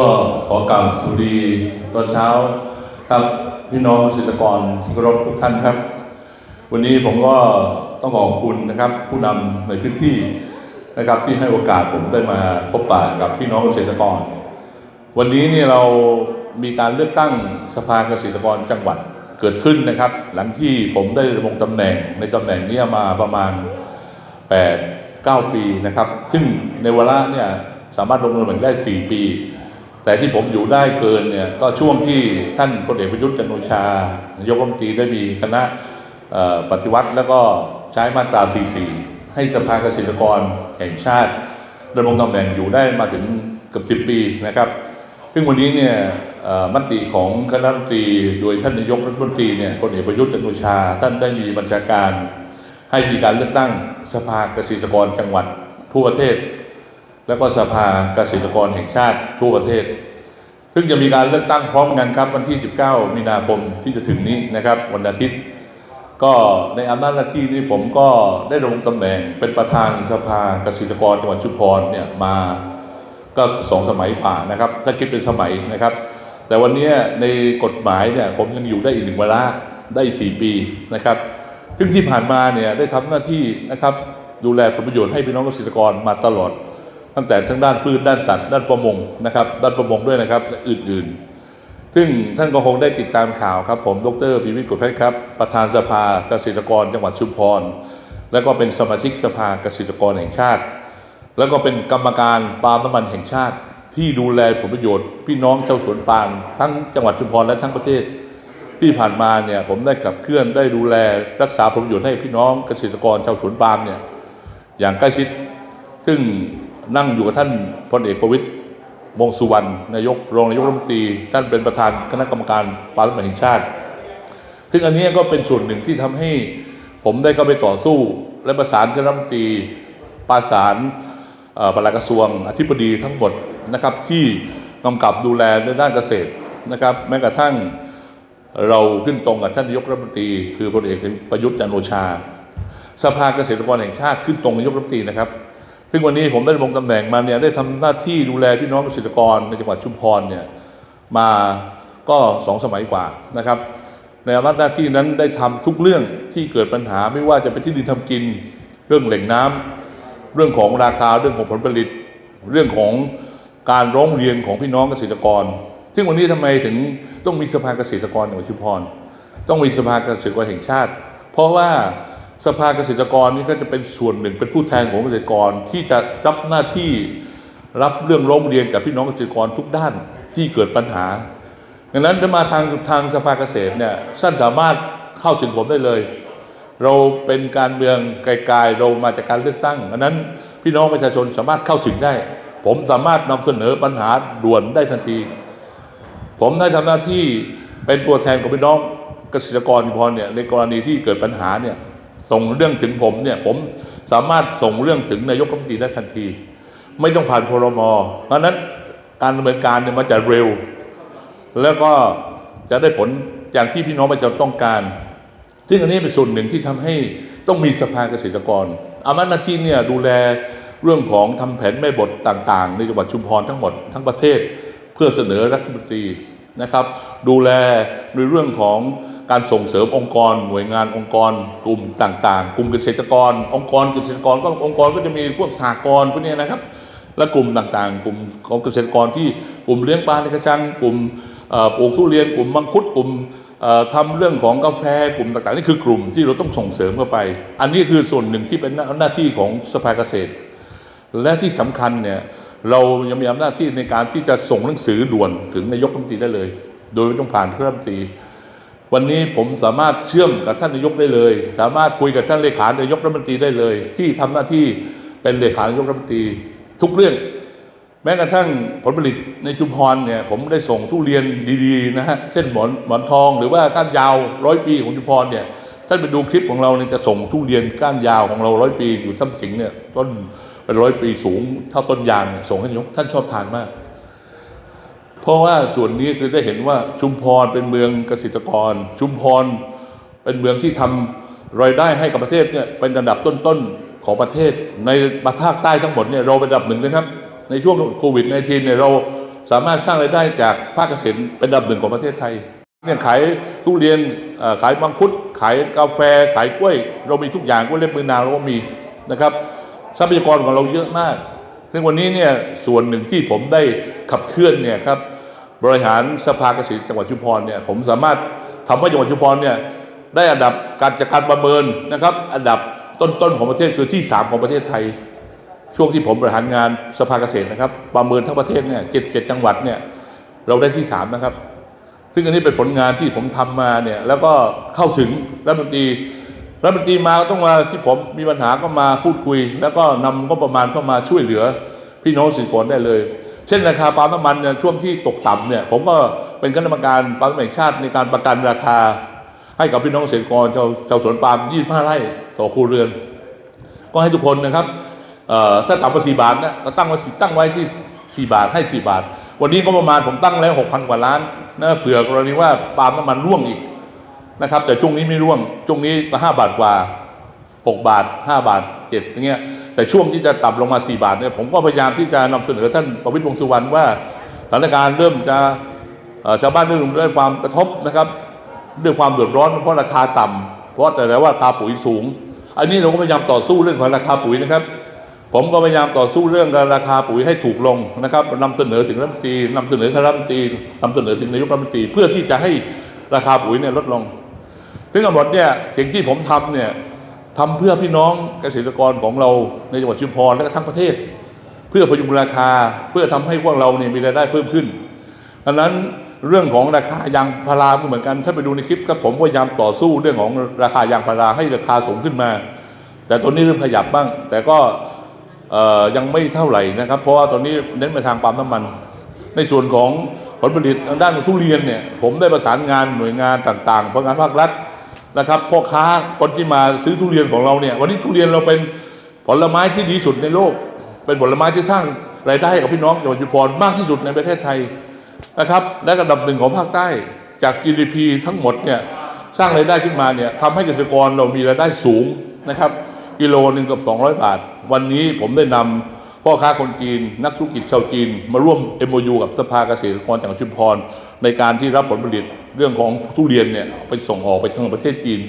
ก็ขอกล่าวสวัสดีตอนเช้าครับพี่น้องเกษตรกรที่เคารพทุกท่านครับ วันนี้ผมก็ต้องขอบคุณนะครับ ผู้นำในพื้นที่นะครับที่ให้โอกาสผมได้มาพบปะกับพี่น้องเกษตรกร วันนี้เนี่ยเรามีการเลือกตั้งสภาเกษตรกรจังหวัดเกิดขึ้นนะครับ หลังที่ผมได้ดำรงตำแหน่งในตำแหน่งนี้มาประมาณ 8 9 ปีนะครับ ซึ่งในเวลาเนี่ยสามารถดำรงตำแหน่งได้ 4 ปี แต่ที่ผมอยู่ได้เกินเนี่ยก็ช่วงที่ท่านพลเอกประยุทธ์จันโอชานายกรัฐมนตรีได้มีคณะปฏิวัติแล้วก็ใช้มาตรา 44 ให้สภาเกษตรกรแห่งชาติดำรงตำแหน่งอยู่ได้มาถึงเกือบ10 ปีนะครับ ซึ่งวันนี้เนี่ยมติของคณะรัฐมนตรีโดยท่านนายกรัฐมนตรีเนี่ยพลเอกประยุทธ์จันโอชา ท่านได้มีบัญชาการ ให้มีการเลือกตั้งสภาเกษตรกรจังหวัดทั่วประเทศ แล้วก็สภาเกษตรกรแห่งชาติทั่วประเทศ ซึ่งจะมีการเลือกตั้งพร้อมกันครับ วันที่ 19 มีนาคมที่จะถึงนี้นะครับ วันอาทิตย์ ก็ในอำนาจหน้าที่นี้ผมก็ได้ดำรงตำแหน่งเป็นประธานสภาเกษตรกรจังหวัดชุมพรเนี่ยมาก็สองสมัยผ่านนะครับ ถ้าคิดเป็นสมัยนะครับ แต่วันนี้ในกฎหมายเนี่ยผมยังอยู่ได้อีกหนึ่งเวลาได้ 4 ปีนะครับซึ่งที่ผ่านมาเนี่ยได้ทำหน้าที่นะครับดูแลผลประโยชน์ให้พี่น้องเกษตรกรมาตลอด ตั้งแต่ทั้งด้านพืชด้านสัตว์ด้านประมงนะครับด้านประมงด้วยนะครับและอื่นๆ ซึ่งท่านก็คงได้ติดตามข่าวครับ ผมดรพิวิทย์กุลเพชรครับ ประธานสภาเกษตรกรจังหวัดชุมพร และก็เป็นสมาชิกสภาเกษตรกรแห่งชาติ แล้วก็เป็นกรรมการปาล์มน้ำมันแห่งชาติ ที่ดูแลผลประโยชน์ พี่น้องชาวสวนปาล์มทั้งจังหวัดชุมพรและทั้งประเทศที่ผ่านมาเนี่ยผมได้ขับเคลื่อนได้ดูแลรักษาผลประโยชน์ให้พี่น้องเกษตรกรชาวสวนปาล์มเนี่ยอย่างใกล้ชิด ซึ่ง นั่งอยู่กับท่านพลเอกประวิตยวงสุวรรณนายกรองนายกรัฐมนตรี ท่านเป็นประธานคณะกรรมการปาร์ลเมนต์แห่งชาติ ซึ่งอันนี้ก็เป็นส่วนหนึ่งที่ทำให้ผมได้เข้าไปต่อสู้ และประสานคณะรัฐมนตรีประสานปลัดกระทรวงอธิบดีทั้งหมดนะครับที่กำกับดูแลในด้านเกษตรนะครับแม้กระทั่งเราขึ้นตรงกับท่านนายกรัฐมนตรี คือพลเอกประยุทธ์จันโอชา สภาเกษตรกรแห่งชาติขึ้นตรงนายกรัฐมนตรีนะครับ ซึ่งวันนี้ผมได้ดำรงตำแหน่งมาเนี่ยได้ทำหน้าที่ดูแลพี่น้องเกษตรกรในจังหวัดชุมพรเนี่ยมาก็สองสมัยกว่านะครับ ในอำนาจหน้าที่นั้นได้ทำทุกเรื่องที่เกิดปัญหาไม่ว่าจะเป็นที่ดินทำกิน เรื่องแหล่งน้ำเรื่องของราคาเรื่องของผลผลิต เรื่องของการร้องเรียนของพี่น้องเกษตรกร ซึ่งวันนี้ทำไมถึงต้องมีสภาเกษตรกรจังหวัดชุมพร ต้องมีสภาเกษตรกรแห่งชาติ เพราะว่า สภาเกษตรกรนี่ก็จะเป็นส่วนหนึ่งเป็นผู้แทนของเกษตรกรที่จะรับหน้าที่รับเรื่องร้องเรียนกับพี่น้องเกษตรกรทุกด้านที่เกิดปัญหาดังนั้นถ้ามาทางทางสภาเกษตรเนี่ยท่านสามารถเข้าถึงผมได้เลย เราเป็นการเมืองไกลๆเรามาจากการเลือกตั้งดังนั้นพี่น้องประชาชนสามารถเข้าถึงได้ ผมสามารถนำเสนอปัญหาด่วนได้ทันที ผมได้ทำหน้าที่เป็นตัวแทนของพี่น้องเกษตรกรพรเนี่ยในกรณีที่เกิดปัญหาเนี่ย ส่งเรื่องถึงผมเนี่ยผมสามารถส่งเรื่องถึงนายกรัฐมนตรีได้ทันที ไม่ต้องผ่านพรมเพราะนั้นการดำเนินการเนี่ยมันจะเร็ว แล้วก็จะได้ผลอย่างที่พี่น้องประชาชนต้องการ ซึ่งอันนี้เป็นส่วนหนึ่งที่ทำให้ต้องมีสภาเกษตรกรอามาจหน้าที่เนี่ยดูแลเรื่องของทำแผนแม่บทต่างๆ ในจังหวัดชุมพรทั้งหมดทั้งประเทศเพื่อเสนอรัฐมนตรีนะครับ ดูแลในเรื่องของ การส่งเสริมองค์กร หน่วยงานองค์กร กลุ่มต่างๆ กลุ่มเกษตรกร องค์กรเกษตรกรก็องค์กรก็จะมีพวกสหกรพวกเนี้ยนะครับ และกลุ่มต่างๆ กลุ่มของเกษตรกรที่กลุ่มเลี้ยงปลาในกระชัง กลุ่มปลูกทุเรียน กลุ่มมังคุดกลุ่มเอ่อทำเรื่องของกาแฟกลุ่มต่างๆนี่คือกลุ่มที่เราต้องส่งเสริมเข้าไป อันนี้คือส่วนหนึ่งที่เป็นหน้าที่ของสภาเกษตร และที่สำคัญเนี่ยเรายังมีอำนาจที่ในการที่จะส่งหนังสือด่วนถึงนายกรัฐมนตรีได้เลย โดยไม่ต้องผ่านเคณะรัฐมนตรี วันนี้ผมสามารถเชื่อมกับท่านนายกได้เลย สามารถคุยกับท่านเลขานายกรัฐมนตรีได้เลย ที่ทำหน้าที่เป็นเลขานายกรัฐมนตรีทุกเรื่อง แม้กระทั่งผลผลิตในชุมพรเนี่ยผมได้ส่งทุเรียนดีๆนะฮะเช่นหมอนหมอนทองหรือว่าก้านยาวร้อยปีของชุมพรเนี่ยท่านไปดูคลิปของเราเนี่ยจะส่งทุเรียนก้านยาวของเราร้อยปีอยู่ถ้ำสิงเนี่ยต้นเป็นร้อยปีสูงเท่าต้นยางเนี่ยส่งให้นายกท่านชอบทานมาก เพราะว่าส่วนนี้คือได้เห็นว่าชุมพรเป็นเมืองเกษตรกร ชุมพรเป็นเมืองที่ทำรายได้ให้กับประเทศเนี่ยเป็นระดับต้นๆของประเทศ ในประภาคใต้ทั้งหมดเนี่ยเราเป็นอันดับหนึ่งนะครับ ในช่วงโควิด -19 เนี่ยเราสามารถสร้างรายได้จากภาคเกษตรเป็นอันดับหนึ่งของประเทศไทยเนี่ยขายทุเรียนขายมังคุด ขายกาแฟ ขายกล้วย เรามีทุกอย่างกล้วยเล็บมือนางเราก็มีนะครับทรัพยากรของเราเยอะมาก ซึ่งวันนี้เนี่ยส่วนหนึ่งที่ผมได้ขับเคลื่อนเนี่ยครับบริหารสภาเกษตรจังหวัดชุมพรเนี่ยผมสามารถทำให้จังหวัดชุมพรเนี่ยได้อันดับการจัดการประเมินนะครับ อันดับต้นๆของประเทศคือที่ 3 ของประเทศไทย ช่วงที่ผมบริหารงานสภาเกษตรนะครับ ประเมินทั้งประเทศเนี่ยเจ็ดเจ็ดจังหวัดเนี่ยเราได้ที่ 3 นะครับ ซึ่งอันนี้เป็นผลงานที่ผมทำมาเนี่ยแล้วก็เข้าถึงรัฐมนตรี รัฐมนตรีมาต้องมาที่ผมมีปัญหาก็มาพูดคุย แล้วก็นำงบประมาณเข้ามาช่วยเหลือ พี่น้องเกษตรกรได้เลย เช่นราคาปาล์มน้ำมันเนี่ยช่วงที่ตกต่ำเนี่ยผมก็เป็นคณะกรรมการปาล์มแห่งชาติในการประกันราคา ให้กับพี่น้องเกษตรกรชาวชาวสวนปาล์ม25ไร่ต่อครัวเรือน ก็ให้ทุกคนนะครับถ้าต่ำกว่า4บาทนะก็ตั้งไว้ตั้งไว้ที่4บาทให้4บาท วันนี้ก็ประมาณผมตั้งแล้ว6,000กว่าล้านนะเผื่อกรณีว่าปาล์มน้ำมันร่วงอีก นะครับ แต่ช่วงนี้ไม่ร่วงช่วงนี้ก็5บาทกว่า6บาท5บาท7อย่างเงี้ยแต่ช่วงที่จะต่ำลงมา4บาทเนี่ยผมก็พยายามที่จะนำเสนอท่านประวิตรวงษ์สุวรรณว่าสถานการณ์เริ่มจะชาวบ้านเริ่มได้ความกระทบนะครับด้วยความเดือดร้อนเพราะราคาต่ำเพราะแต่แล้วว่าราคาปุ๋ยสูง อันนี้เราก็พยายามต่อสู้เรื่องของราคาปุ๋ยนะครับ ผมก็พยายามต่อสู้เรื่องราคาปุ๋ยให้ถูกลงนะครับนำเสนอถึงรัฐมนตรีนำเสนอคณะรัฐมนตรีนำเสนอถึงนายกรัฐมนตรีเพื่อที่จะให้ราคาปุ๋ยเนี่ยลดลง ซึ่งทั้งหมดเนี่ยสิ่งที่ผมทำเนี่ยทำเพื่อพี่น้องเกษตรกรของเราในจังหวัดชุมพรและทั้งประเทศ เพื่อพยุงราคาเพื่อทำให้พวกเราเนี่ยมีรายได้เพิ่มขึ้นดังนั้นเรื่องของราคายางพาราก็เหมือนกันถ้าไปดูในคลิปก็ผมพยายามต่อสู้เรื่องของราคายางพาราให้ราคาสูงขึ้นมา แต่ตอนนี้เริ่มขยับบ้าง แต่ก็ยังไม่เท่าไหร่นะครับ เพราะว่าตอนนี้เน้นไปทางปาล์มน้ำมัน ในส่วนของผลผลิตทางด้านของทุเรียนเนี่ยผมได้ประสานงานหน่วยงานต่างๆพนักงานภาครัฐ นะครับพ่อค้าคนที่มาซื้อทุเรียนของเราเนี่ยวันนี้ทุเรียนเราเป็นผลไม้ที่ดีสุดในโลก เป็นผลไม้ที่สร้างรายได้กับพี่น้องจังหวัดชุมพรมากที่สุดในประเทศไทยนะครับและอันดับหนึ่งของภาคใต้จาก GDP ทั้งหมดเนี่ยสร้างรายได้ขึ้นมาเนี่ยทำให้เกษตรกรเรามีรายได้สูงนะครับกิโลหนึ่งกับ 200 บาท วันนี้ผมได้นำ พ่อค้าคนจีน นักธุรกิจชาวจีน มาร่วม MOU กับสภาเกษตรกรจังหวัดชุมพร ในการที่รับผลผลิตเรื่องของทุเรียนเนี่ยไปส่งออกไปทางประเทศจีน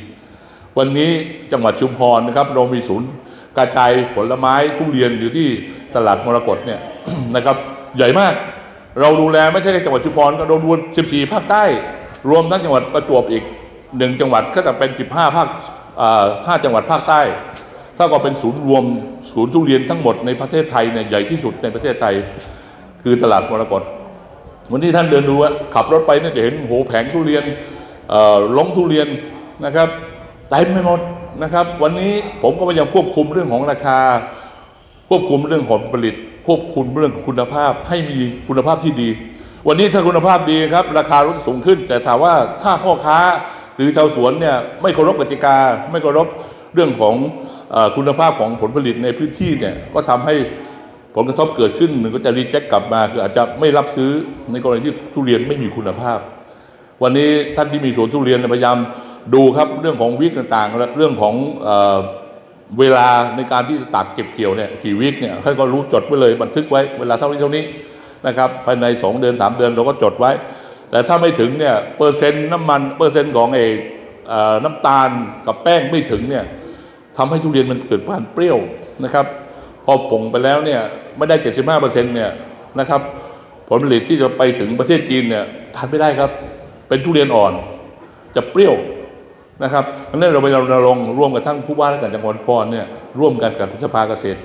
วันนี้จังหวัดชุมพรนะครับเรามีศูนย์กระจายผลไม้ทุเรียนอยู่ที่ตลาดมรกตเนี่ยนะครับใหญ่มาก เราดูแลไม่ใช่แค่จังหวัดชุมพรเราดู14 ภาคใต้ รวมทั้งจังหวัดประจวบอีกหนึ่งจังหวัดก็จะเป็น 15 ภาคอ่า5จังหวัดภาคใต้ ถ้าก็เป็นศูนย์รวมศูนย์ทุเรียนทั้งหมดในประเทศไทยเนี่ยใหญ่ที่สุดในประเทศไทย คือตลาดมรกตวันที่ท่านเดินดูอะขับรถไปเนี่ยจะเห็นโหแผงทุเรียนล้งทุเรียนนะครับเต็มไปหมดนะครับ วันนี้ผมก็พยายามควบคุมเรื่องของราคา ควบคุมเรื่องของผลิต ควบคุมเรื่องของคุณภาพให้มีคุณภาพที่ดี วันนี้ถ้าคุณภาพดีครับ ราคาลดสูงขึ้น แต่ถามว่าถ้าพ่อค้าหรือชาวสวนเนี่ยไม่เคารพกติกาไม่เคารพ เรื่องของอคุณภาพของผลผลิตในพื้นที่เนี่ยก็ทำให้ผลกระทบเกิดขึ้นหนึ่งก็จะรีเจ็คกลับมาคืออาจจะไม่รับซื้อในกรณีที่ทุเรียนไม่มีคุณภาพ วันนี้ท่านที่มีสวนทุเรียนพยายามดูครับเรื่องของวิกต่างๆและเรื่องของเอเวลาในการที่จะตัดเก็บเกี่ยวเนี่ยกี่วิกเนี่ยท่านก็รู้จดไว้เลยบันทึกไว้เวลาเท่านี้เท่านี้นะครับภายใน 2 เดือน 3 เดือนเราก็จดไว้ แต่ถ้าไม่ถึงเนี่ยเปอร์เซ็นต์น้ำมันเปอร์เซ็นต์ของเออเอ่อน้ำตาลกับแป้งไม่ถึงเนี่ย ทำให้ทุเรียนมันเกิดความเปรี้ยวนะครับพอป่งไปแล้วเนี่ยไม่ได้ 75เปอร์เซ็นต์เนี่ยนะครับผลผลิตที่จะไปถึงประเทศจีนเนี่ยทานไม่ได้ครับ เป็นทุเรียนอ่อน จะเปรี้ยวนะครับดังนั้นเราไปรณรงค์ร่วมกับทั้งผู้ว่าและการจังหวัดพรเนี่ยร่วมกันกับสภาเกษตร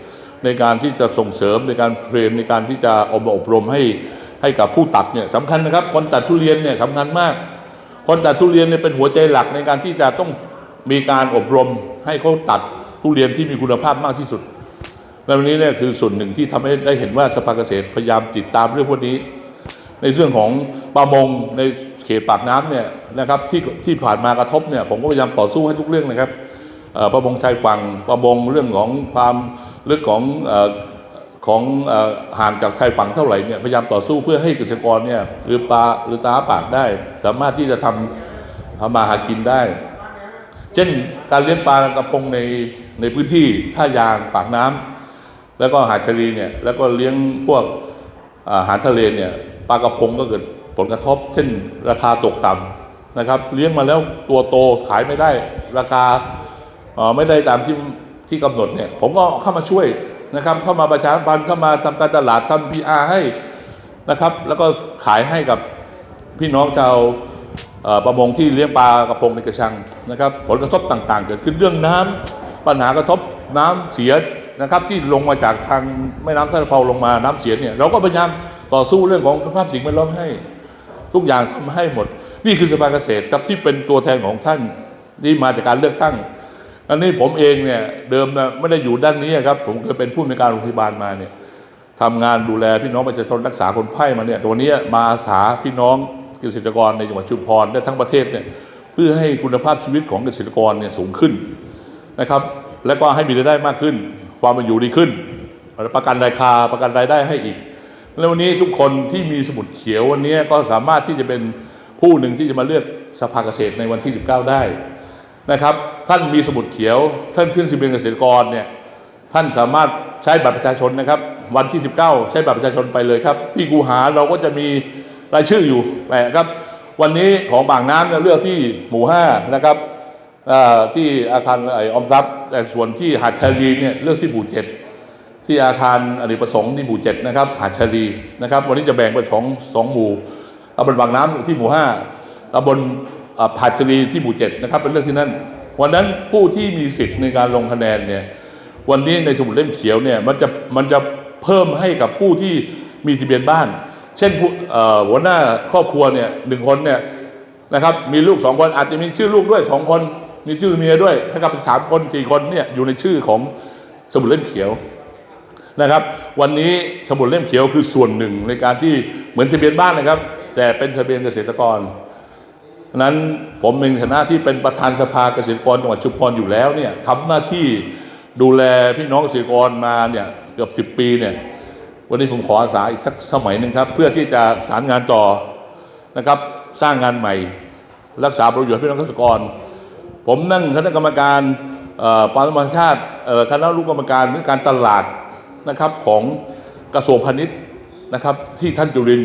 ในการที่จะส่งเสริมในการเทรนในการที่จะอบอบรมให้ให้กับผู้ตัดเนี่ยสำคัญนะครับ คนตัดทุเรียนเนี่ยสำคัญมาก คนตัดทุเรียนเนี่ยเป็นหัวใจหลักในการที่จะต้อง มีการอบรมให้เขาตัดทุเรียนที่มีคุณภาพมากที่สุดและวันนี้เนี่ยคือส่วนหนึ่งที่ทำให้ได้เห็นว่าสภาเกษตรพยายามติดตามเรื่องพวกนี้ ในเรื่องของประมงในเขตปากน้ำเนี่ยนะครับที่ที่ผ่านมากระทบเนี่ยผมก็พยายามต่อสู้ให้ทุกเรื่องนะครับประมงชายฝั่งประมงเรื่องของความลึกของเอ่อของอห่างจากชายฝั่งเท่าไหร่เนี่ยพยายามต่อสู้เพื่อให้เกษตรกรเนี่ยหรือปลาหรือตาปากได้ สามารถที่จะทำทำมาหากินได้ เช่นการเลี้ยงปลากระพงในในพื้นที่ท่ายางปากน้ำแล้วก็หาดชลีเนี่ยแล้วก็เลี้ยงพวกอาหารทะเลเนี่ยปลากระพงก็เกิดผลกระทบ เช่น ราคาตกต่ำนะครับเลี้ยงมาแล้วตัวโตขายไม่ได้ ราคาไม่ได้ตามที่ที่กำหนดเนี่ยผมก็เข้ามาช่วยนะครับเข้ามาประชาสัมพันธ์เข้ามาทำการตลาดทำพีอาให้นะครับ แล้วก็ขายให้กับพี่น้องชาว ประมงที่เลี้ยงปลากระพงในกระชังนะครับ ผลกระทบต่างๆ เกิดขึ้นเรื่องน้ำปัญหากระทบน้ำเสียนะครับที่ลงมาจากทางแม่น้ำสะเพาลงมาน้ำเสียเนี่ยเราก็พยายามต่อสู้เรื่องของสภาพสิ่งแวดล้อมให้ ทุกอย่างทำให้หมด นี่คือสภาเกษตรครับที่เป็นตัวแทนของท่านที่มาจากการเลือกตั้งอันนี้ผมเองเนี่ยเดิมนะไม่ได้อยู่ด้านนี้ครับ ผมเคยเป็นผู้ในการโรงพยาบาลมาเนี่ยทำงานดูแลพี่น้องประชาชนรักษาคนไข้มาเนี่ยตัวนี้มาอาสาพี่น้อง เกษตรกรในจังหวัดชุมพรและทั้งประเทศเนี่ยเพื่อให้คุณภาพชีวิตของเกษตรกรเนี่ยสูงขึ้นนะครับและก็ให้มีรายได้มากขึ้น ความเป็นอยู่ดีขึ้น ประกันราคาประกันรายได้ให้อีก แล้ววันนี้ทุกคนที่มีสมุดเขียววันนี้ก็สามารถที่จะเป็นผู้หนึ่งที่จะมาเลือกสภาเกษตรในวันที่ 19 ได้นะครับ ท่านมีสมุดเขียว ท่านขึ้นสิบเป็นเกษตรกรเนี่ยท่านสามารถใช้บัตรประชาชนนะครับ วันที่ 19 ใช้บัตรประชาชนไปเลยครับ ที่กูหาเราก็จะมี รายชื่ออยู่แปะครับ วันนี้ของบางน้ำเนี่ยเลือกที่หมู่5นะครับที่อาคารไอออมทรัพย์แต่ส่วนที่หาดชาลีเนี่ยเลือกที่หมู่เจ็ดที่อาคารอเนกประสงค์ที่หมู่เจ็ดนะครับหาดชาลีนะครับ วันนี้จะแบ่งเป็นสองสองหมู่ตำบลบางน้ำที่หมู่ห้าตำบลหาดชาลีที่หมู่เจ็ดนะครับ เป็นเรื่องที่นั่นวันนั้นผู้ที่มีสิทธิ์ในการลงคะแนนเนี่ยวันนี้ในสมุดเล่มเขียวเนี่ยมันจะมันจะเพิ่มให้กับผู้ที่มีทะเบียนบ้าน เช่นหัวหน้าครอบครัวเนี่ยหนึ่งคนเนี่ยนะครับมีลูกสองคนอาจจะมีชื่อลูกด้วยสองคนมีชื่อเมียด้วยถ้ากับเป็นสามคนสี่คนเนี่ยอยู่ในชื่อของสมุดเล่มเขียวนะครับ วันนี้สมุดเล่มเขียวคือส่วนหนึ่งในการที่เหมือนทะเบียนบ้านนะครับ แต่เป็นทะเบียนเกษตรกรนั้นผมในฐานะที่เป็นประธานสภาเกษตรกรจังหวัดชุมพรอยู่แล้วเนี่ยทำหน้าที่ดูแลพี่น้องเกษตรกรมาเนี่ยเกือบสิบปีเนี่ย วันนี้ผมขออาสาอีกสักสมัยหนึ่งครับ เพื่อที่จะสารงานต่อนะครับ สร้างงานใหม่ รักษาประโยชน์พี่น้องเกษตรกร ผมนั่งคณะกรรมการเอ่อปาล์มชาติคณะลูกกรรมการเรื่องการตลาดนะครับของกระทรวงพาณิชย์นะครับ ที่ท่านจุริน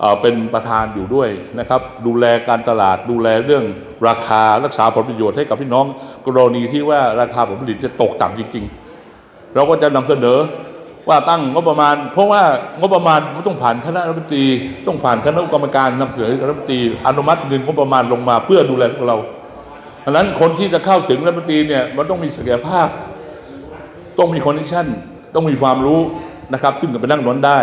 เเป็นประธานอยู่ด้วยนะครับ ดูแลการตลาดดูแลเรื่องราคารักษาผลประโยชน์ให้กับพี่น้องกรณีที่ว่าราคาผลผลิตจะตกต่ำจริง ๆ เราก็จะนำเสนอ ว่าตั้งงบประมาณ เพราะว่างบประมาณมันต้องผ่านคณะรัฐมนตรี ต้องผ่านคณะกรรมการนำเสนอรัฐมนตรีอนุมัติเงินงบประมาณลงมาเพื่อดูแลพวกเราดังนั้นคนที่จะเข้าถึงรัฐมนตรีเนี่ยมันต้องมีศักยภาพ ต้องมีคอนดิชันต้องมีความรู้นะครับ ซึ่งจะไปนั่งนอนได้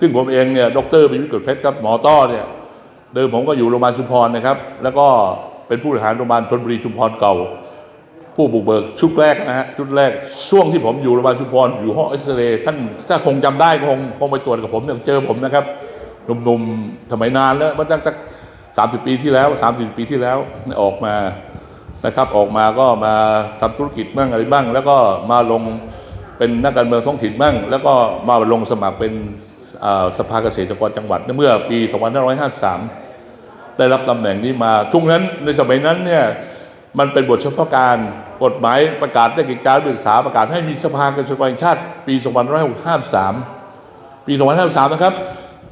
ซึ่งผมเองเนี่ยดรปิวิกฤตเพชรครับหมอต้อเนี่ยเดิมผมก็อยู่โรงพยาบาลชุมพรนะครับ แล้วก็เป็นผู้บริหารโรงพยาบาลธนบุรีชุมพรเก่า ผู้บุกเบิกชุดแรกนะฮะชุดแรกช่วงที่ผมอยู่โรงพยาบาลชุมพรอยู่ห้องเอ็กซเรย์ท่านถ้าคงจำได้คงคงไปตรวจกับผมเนี่ยเจอผมนะครับหนุ่มๆสมัยนานแล้วมันตั้งแต่สามสิบปีที่แล้วสามสิบปีที่แล้วออกมานะครับ ออกมาก็มาทำธุรกิจบ้างอะไรบ้าง แล้วก็มาลงเป็นนักการเมืองท้องถิ่นบ้าง แล้วก็มาลงสมัครเป็นสภาเกษตรกรจังหวัดเมื่อปี 2553 ได้รับตำแหน่งนี้มาช่วงนั้นในสมัยนั้นเนี่ยมันเป็นบทเฉพาะการ กฎหมายประกาศได้กิจการศึกษาประกาศให้มีสภาเกษตรกรแห่งชาติ ปี2553 ปี 2553 นะครับ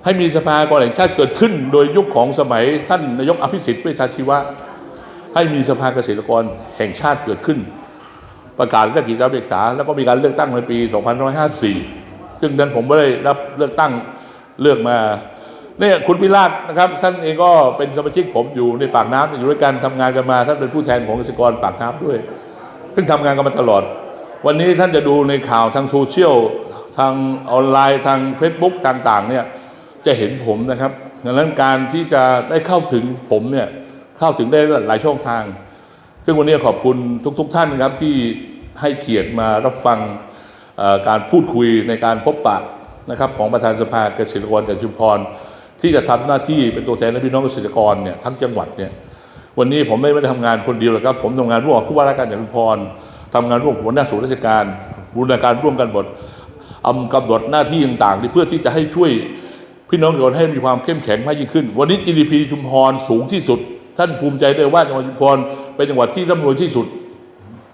ให้มีสภากรแห่งชาติเกิดขึ้น โดยยุคของสมัยท่านนายกอภิสิทธิ์เวชชาชีวะ ให้มีสภาเกษตรกรแห่งชาติเกิดขึ้น ประกาศได้กิจการศึกษา แล้วก็มีการเลือกตั้งในปี 2554 ซึ่งนั้นผมไม่ได้รับเลือกตั้งเลือกมาเนี่ยคุณพิราชนะครับท่านเองก็เป็นสมาชิกผมอยู่ในปากน้ำอยู่ด้วยกันทำงานกันมาท่านเป็นผู้แทนของเกษตรกรปากน้ำด้วย ซึ่งทำงานกันมาตลอด วันนี้ท่านจะดูในข่าวทางโซเชียลทางออนไลน์ทาง Facebook ต่างๆเนี่ยจะเห็นผมนะครับดังนั้นการที่จะได้เข้าถึงผมเนี่ยเข้าถึงได้หลายช่องทาง ซึ่งวันนี้ขอบคุณทุกๆท่านครับที่ให้เกียรติมารับฟังการพูดคุยในการพบปะนะครับของประธานสภาเกษตรกรจังหวัดชุมพร ที่จะทำหน้าที่เป็นตัวแทนและพี่น้องเกษตรกรเนี่ยทั้งจังหวัดเนี่ย วันนี้ผมไม่ได้ทำงานคนเดียวหรอกครับ ผมทำงานร่วมกับผู้ว่าราชการจังหวัดพรทำงานร่วมกับหัวหน้าส่วนราชการบูรณาการร่วมกันหมดอำกำหนดหน้าที่ต่างๆเพื่อที่จะให้ช่วยพี่น้องเกษตรกรให้มีความเข้มแข็งมากยิ่งขึ้น วันนี้ GDP ชุมพรสูงที่สุด ท่านภูมิใจได้ว่าจังหวัดชุมพรเป็นจังหวัดที่ร่ำรวยที่สุด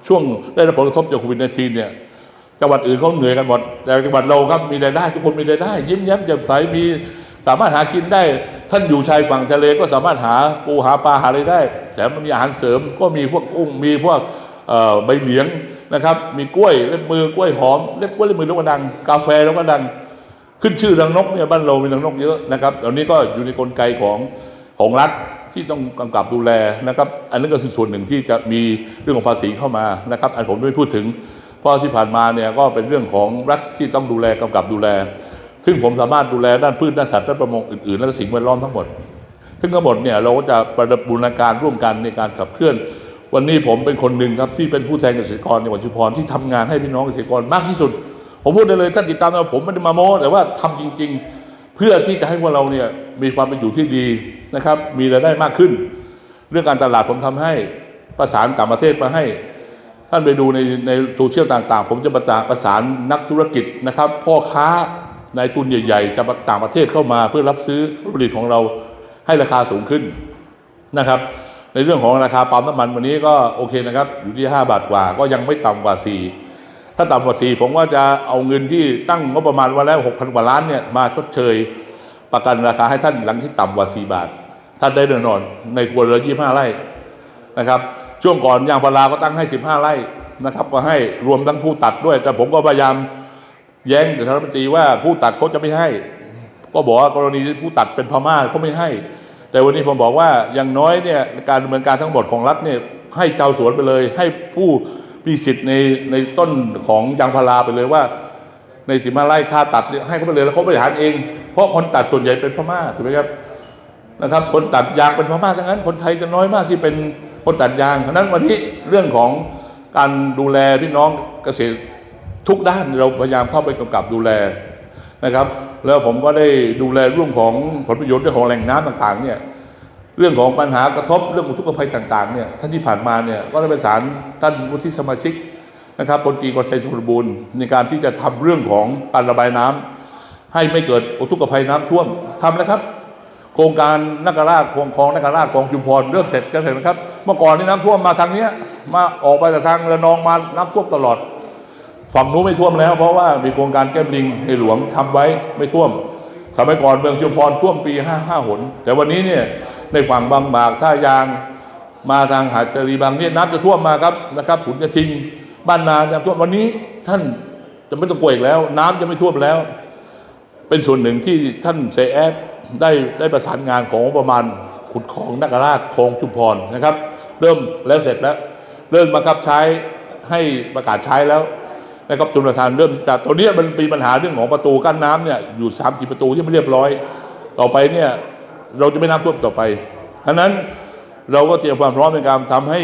ช่วงได้รับผลกระทบจากโควิด -19 เนี่ยจังหวัดอื่นเขาเหนื่อยกันหมดแต่จังหวัดเราครับมีรายได้ทุกคนมีรายได้ ยิ้มแย้มแจ่มใสมีสามารถหากินได้ ท่านอยู่ชายฝั่งทะเลก็สามารถหาปูหาปลาหาอะไรได้แถมมันมีอาหารเสริมก็มีพวกกุ้งมีพวกใบเหลียงนะครับ มีกล้วยเล็บมือกล้วยหอมเล็บกล้วยเล็บมือลูกกระดัง กาแฟลูกกระดัง ขึ้นชื่อรังนกเนี่ยบ้านเรามีรังนกเยอะนะครับตอนนี้ก็อยู่ในกลไกของของรัฐที่ต้องกำกับดูแลนะครับ อันนั้นก็คือส่วนหนึ่งที่จะมีเรื่องของภาษีเข้ามานะครับ อันผมไม่พูดถึง เพราะที่ผ่านมาเนี่ยก็เป็นเรื่องของรัฐที่ต้องดูแลกำกับดูแล ซึ่งผมสามารถดูแลด้านพืชด้านสัตว์ด้านประมงอื่นๆ และสิ่งแวดล้อมทั้งหมด ซึ่งทั้งหมดเนี่ยเราก็จะประบูรณาการร่วมกันในการขับเคลื่อน วันนี้ผมเป็นคนหนึ่งครับที่เป็นผู้แทนเกษตรกรจังหวัดชุมพรที่ทำงานให้พี่น้องเกษตรกรมากที่สุด ผมพูดได้เลยท่านติดตามเราผมไม่ได้มาโม้แต่ว่าทำจริง ๆ เพื่อที่จะให้พวกเราเนี่ยมีความเป็นอยู่ที่ดีนะครับ มีรายได้มากขึ้น เรื่องการตลาดผมทำให้ประสานต่างประเทศมาให้ท่านไปดูในในโซเชียลต่างๆ ผมจะประสานประสานนักธุรกิจนะครับ พ่อค้า นายทุนใหญ่ๆจากต่างประเทศเข้ามาเพื่อรับซื้อผลิตของเราให้ราคาสูงขึ้นนะครับ ในเรื่องของราคาปั๊มน้ำมันวันนี้ก็โอเคนะครับ อยู่ที่ 5 บาทกว่า ก็ยังไม่ต่ำกว่า 4 ถ้าต่ำกว่า 4 ผมก็จะเอาเงินที่ตั้งงบประมาณไว้แล้ว 6,000 กว่าล้านเนี่ยมาชดเชย ประกันราคาให้ท่านหลังที่ต่ำกว่า 4 บาท ท่านได้แน่นอนในครัวเรือน25 ไร่นะครับ ช่วงก่อนยางพาราก็ตั้งให้ 15 ไร่นะครับ ก็ให้รวมทั้งผู้ตัดด้วย แต่ผมก็พยายาม แย้งกับท่านรัฐมนตรีว่าผู้ตัดเขาจะไม่ให้ ก็บอกว่ากรณีที่ผู้ตัดเป็นพม่าเขาไม่ให้ แต่วันนี้ผมบอกว่าอย่างน้อยเนี่ยการดำเนินการทั้งหมดของรัฐเนี่ยให้เจ้าสวนไปเลย ให้ผู้มีสิทธิ์ในในต้นของยางพาราไปเลยว่า ในสิมาไร่ค่าตัดให้เขาไปเลยแล้วเขาบริหารเอง เพราะคนตัดส่วนใหญ่เป็นพม่าถูกไหมครับนะครับ คนตัดยางเป็นพม่าทั้งนั้น คนไทยจะน้อยมากที่เป็นคนตัดยางฉะนั้นวันนี้เรื่องของการดูแลพี่น้องเกษตร ทุกด้านเราพยายามเข้าไปกำกับดูแลนะครับ แล้วผมก็ได้ดูแลเรื่องของผลประโยชน์เรื่องของแหล่งน้ำต่างๆเนี่ยเรื่องของปัญหากระทบเรื่องอุทกภัยต่างๆเนี่ยท่านที่ผ่านมาเนี่ยก็ได้ประสานท่านวุฒิสมาชิกนะครับพลตรีกรชัยสมบูรณ์ในการที่จะทำเรื่องของการระบายน้ำให้ไม่เกิดอุทกภัยน้ำท่วมทำแล้วครับ โครงการนักราชคลองคลองนักราชคลองจุมพรเริ่มเสร็จกันเห็นไหมครับ เมื่อก่อนนี่น้ำท่วมมาทางเนี้ยมาออกไปจากทางระนองมาน้ำท่วมตลอด ฝั่งนู้นไม่ท่วมแล้ว เพราะว่ามีโครงการแก้มลิงในหลวงทำไว้ไม่ท่วม สมัยก่อนเมืองชุมพรท่วมปีห้าห้าหน แต่วันนี้เนี่ยในฝั่งบางบากท่ายางมาทางหาดจรีบางเนี่ยน้ำจะท่วมมาครับนะครับขุนกระทิ้งบ้านนาน้ำท่วมวันนี้ท่านจะไม่ต้องกลัวอีกแล้ว น้ำจะไม่ท่วมแล้ว เป็นส่วนหนึ่งที่ท่านเซแอดได้ได้ประสานงานของประมาณขุดของนักราชคลองชุมพรนะครับ เริ่มแล้วเสร็จแล้ว เริ่มบังคับใช้ให้ประกาศใช้แล้ว นะครับจนประธานเริ่มที่จตอนนี้มันมีปัญหาเรื่องของประตูกั้นน้ำเนี่ยอยู่สามสี่ประตูที่ไม่เรียบร้อย ต่อไปเนี่ยเราจะไม่น้ำท่วมต่อไปฉะนั้นเราก็เตรียมความพร้อมในการทำให้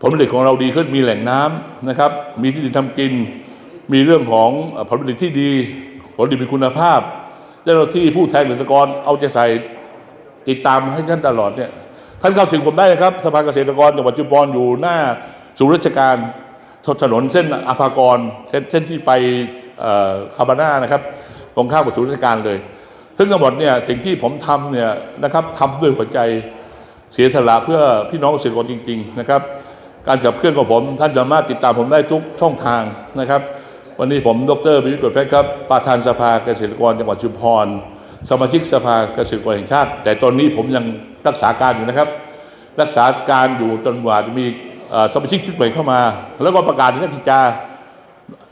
ผลผลิตของเราดีขึ้นมีแหล่งน้ำนะครับ มีที่ดินทำกิน มีเรื่องของผลผลิตที่ดี ผลผลิตมีคุณภาพเจ้าหน้าที่ผู้แทนเกษตรกรเอาใจใส่ติดตามให้ท่านตลอดเนี่ยท่านเข้าถึงผมได้นะครับสภาเกษตรกรจังหวัดชุมพรอยู่หน้าศูนย์ราชการ ถนนเส้นอภากรเส้นเส้นที่ไปคาบาน่านะครับตรงข้ามกับศูนย์ราชการเลย ซึ่งทั้งหมดเนี่ยสิ่งที่ผมทำเนี่ยนะครับทำด้วยหัวใจเสียสละเพื่อพี่น้องเกษตรกรจริง ๆ นะครับ การขับเคลื่อนของผมท่านสามารถติดตามผมได้ทุกช่องทางนะครับ วันนี้ผมดรปิวิตรเพชรครับประธานสภาเกษตรกรจังหวัดชุมพรสมาชิกสภาเกษตรกรแห่งชาติ แต่ตอนนี้ผมยังรักษาการอยู่นะครับ รักษาการอยู่จนกว่าจะมี สมาชิกชุดใหม่เข้ามา แล้วก็ประกาศในราชกิจา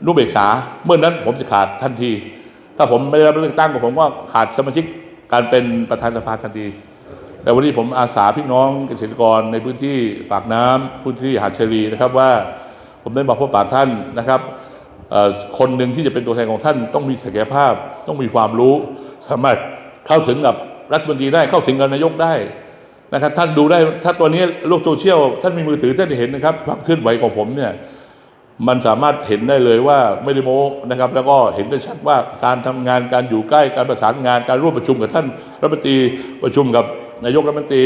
นุเบกษา เมื่อนั้นผมจะขาดทันที ถ้าผมไม่ได้รับเลือกตั้งผมก็ขาดสมาชิกการเป็นประธานสภาทันที แต่วันนี้ผมอาสาพี่น้องเกษตรกรในพื้นที่ปากน้ำพื้นที่หาดเชลีนะครับว่าผมได้มาพบปะท่านนะครับคนหนึ่งที่จะเป็นตัวแทนของท่านต้องมีศักยภาพ ต้องมีความรู้ สามารถเข้าถึงกับรัฐมนตรีได้เข้าถึงกับนายกได้ นะครับท่านดูได้ถ้าตัวนี้โลกโซเชียลท่านมีมือถือท่านจะเห็นนะครับความเคลื่อนไหวของผมเนี่ยมันสามารถเห็นได้เลยว่าไม่ได้โม้นะครับ แล้วก็เห็นได้ชัดว่าการทำงานการอยู่ใกล้การประสานงานการร่วมประชุมกับท่านรัฐมนตรีประชุมกับนายกรัฐมนตรี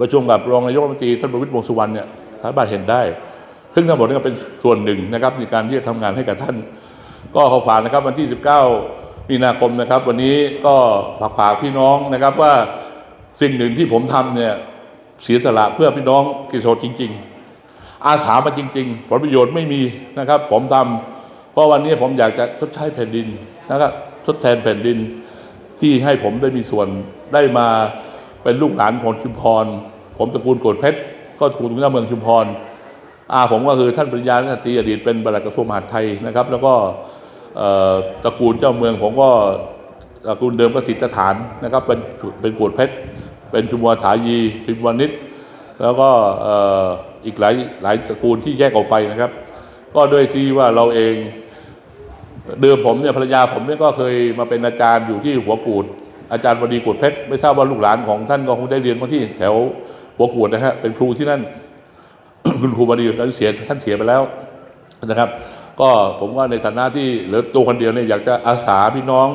ประชุมกับรองนายกรัฐมนตรีท่านประวิตรวงษ์สุวรรณเนี่ยสามารถเห็นได้ ซึ่งทั้งหมดนี้ก็เป็นส่วนหนึ่งนะครับในการที่จะทำงานให้กับท่าน ก็ขอฝากนะครับวันที่ 19 มีนาคมนะครับ วันนี้ก็ฝากฝากพี่น้องนะครับว่า สิ่งหนึ่งที่ผมทำเนี่ยเสียสละเพื่อพี่น้องกิโสจริง ๆ อาสามาจริง ๆ ผลประโยชน์ไม่มีนะครับ ผมทำเพราะวันนี้ผมอยากจะชดใช้แผ่นดินนะครับทดแทนแผ่นดินที่ให้ผมได้มีส่วนได้มาเป็นลูกหลานของชุมพร ผมตระกูลโกดเพชรก็ตระกูลเจ้าเมืองชุมพรอาผมก็คือท่านปริญญาณตรีอดีตเป็นบลัดกระทรวงมหาดไทยนะครับ แล้วก็ตระกูลเจ้าเมืองผมก็ ตระกูลเดิมก็สิทธฐานนะครับ เป็นเป็นโกดเพชร เป็นชุมวาถายีพิมวานิชแล้วก็อ,อีกหลายหลายตระกูลที่แยกออกไปนะครับ ก็ด้วยที่ว่าเราเองเดิมผมเนี่ยภรรยาผมเนี่ยก็เคยมาเป็นอาจารย์อยู่ที่หัวกูด อาจารย์วดีกูดเพชรไม่ทราบว่าลูกหลานของท่านก็คงได้เรียนมาที่แถวหัวกูดนะฮะเป็นครูที่นั่นคุณครูบดีท่านเสียท่านเสียไปแล้วนะครับ ก็ผมว่าในฐานะที่เหลือตัวคนเดียวเนี่ยอยากจะอาสาพี่น้อง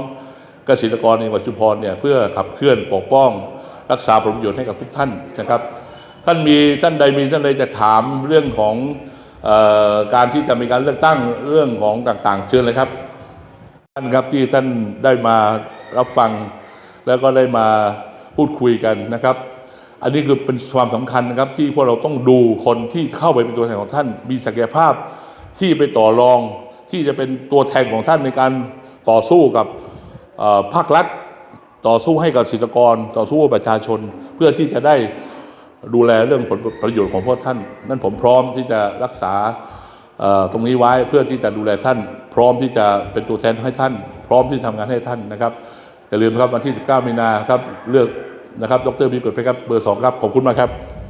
เกษตรกรในวัดชุมพรเนี่ยเพื่อขับเคลื่อนปกป้อง รักษาผลประโยชน์ให้กับทุกท่านนะครับ ท่านมีท่านใดมีท่านใดจะถามเรื่องของออการที่จะมีการเลือกตั้งเรื่องของต่างๆ เชิญเลยครับ ท่านครับที่ท่านได้มารับฟัง แล้วก็ได้มาพูดคุยกันนะครับ อันนี้คือเป็นความสำคัญนะครับ ที่พวกเราต้องดูคนที่เข้าไปเป็นตัวแทนของท่าน มีศักยภาพที่ไปต่อรองที่จะเป็นตัวแทนของท่านในการต่อสู้กับ ภาครัฐต่อสู้ให้กับเกษตรกร ต่อสู้กับประชาชน เพื่อที่จะได้ดูแลเรื่องผลประโยชน์ของพวกท่าน นั่นผมพร้อมที่จะรักษาตรงนี้ไว้เพื่อที่จะดูแลท่าน พร้อมที่จะเป็นตัวแทนให้ท่าน พร้อมที่จะทำงานให้ท่านนะครับอย่าลืมครับวันที่ 19 มีนาครับเลือกนะครับ ดรบิ๊กเปิดไปครับเบอร์สองครับ ขอบคุณมากครับ